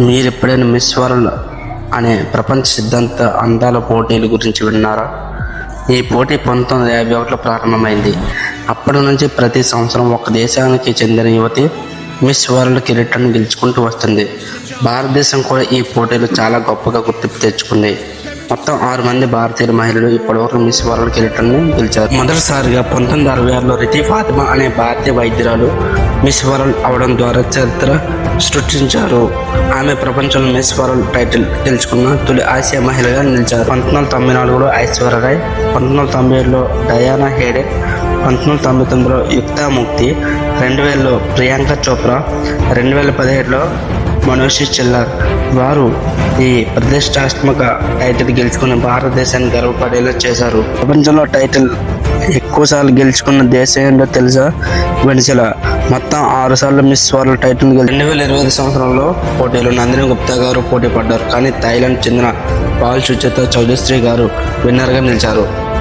మీరు ఎప్పుడైనా miss world అనే ప్రపంచ సిద్ధాంత అందాల పోటీల గురించి విన్నారా? ఈ పోటీ పంతొమ్మిది వందల యాభై ఒకటిలో ప్రారంభమైంది. అప్పటి నుంచి ప్రతి సంవత్సరం ఒక దేశానికి చెందిన యువతి మిస్ వరల్డ్ కిరీటాన్ని గెలుచుకుంటూ వస్తుంది. భారతదేశం కూడా ఈ పోటీలు చాలా గొప్పగా గుర్తింపు తెచ్చుకుంది. మొత్తం ఆరు మంది భారతీయ మహిళలు ఇప్పటివరకు మిస్ వరల్డ్ కిరీటాన్ని గెలిచారు. మొదటిసారిగా పంతొమ్మిది అరవై ఆరులో రితి ఫాతిమా అనే భారతీయ వైద్యురాలు మిస్ వరల్డ్ అవడం ద్వారా చరిత్ర సృష్టించారు. ఆమె ప్రపంచంలో మిస్ వరల్డ్ టైటిల్ గెలుచుకున్న తొలి ఆసియా మహిళగా నిలిచారు. పంతొమ్మిది వందల తొంభై నాలుగులో ఐశ్వర్య రాయ్ పంతొమ్మిది వందల తొంభై ఏడులో డయానా హేడే పంతొమ్మిది వందల తొంభై తొమ్మిదిలో యుక్తా ముక్తి రెండు వేలలో ప్రియాంక చోప్రా రెండు వేల పదిహేడులో మనోషి చిల్లర్. వారు ఈ ప్రతిష్టాత్మక టైటిల్ గెలుచుకుని భారతదేశాన్ని గర్వపడేలా చేశారు. ప్రపంచంలో టైటిల్ ఎక్కువసార్లు గెలుచుకున్న దేశం ఏంటో తెలుసా? వెనిజల మొత్తం ఆరు సార్లు మిస్ వరల్డ్ టైటిల్ రెండు వేల ఇరవై ఐదు సంవత్సరంలో పోటీలో నందిని గుప్తా గారు పోటీ పడ్డారు. కానీ థాయిలాండ్ చెందిన పాల్ సుచేత చౌదశ్రీ గారు విన్నర్గా నిలిచారు.